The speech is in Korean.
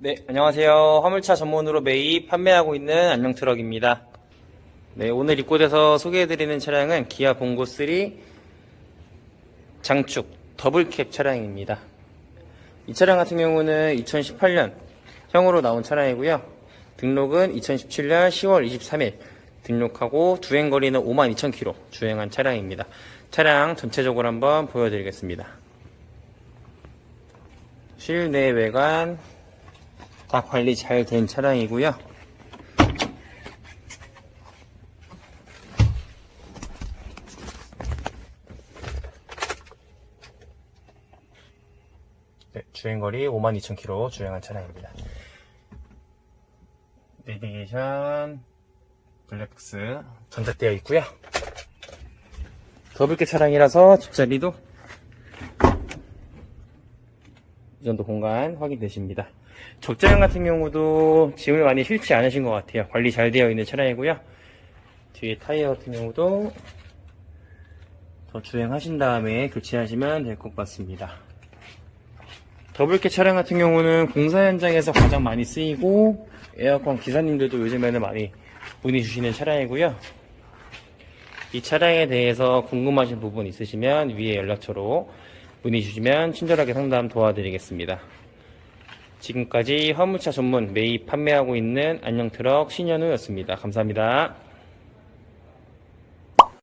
네, 안녕하세요. 화물차 전문으로 매입 판매하고 있는 안녕트럭입니다. 네, 오늘 입고돼서 소개해드리는 차량은 기아 봉고 3 장축 더블캡 차량입니다. 이 차량 같은 경우는 2018년 형으로 나온 차량이고요. 등록은 2017년 10월 23일 등록하고 주행거리는 52,000km 주행한 차량입니다. 차량 전체적으로 한번 보여드리겠습니다. 실내 외관 다 관리 잘 된 차량이고요. 네, 주행거리 52,000km 주행한 차량입니다. 내비게이션 블랙박스 전작되어 있고요. 더블게 차량이라서 뒷자리도 이 정도 공간 확인되십니다. 적자형 같은 경우도 짐을 많이 실지 않으신 것 같아요. 관리 잘 되어 있는 차량이고요. 뒤에 타이어 같은 경우도 더 주행하신 다음에 교체하시면 될 것 같습니다. 더블캐 차량 같은 경우는 공사 현장에서 가장 많이 쓰이고 에어컨 기사님들도 요즘에는 많이 문의 주시는 차량이고요. 이 차량에 대해서 궁금하신 부분 있으시면 위에 연락처로 문의 주시면 친절하게 상담 도와드리겠습니다. 지금까지 화물차 전문 매입 판매하고 있는 안녕트럭 신현우였습니다. 감사합니다.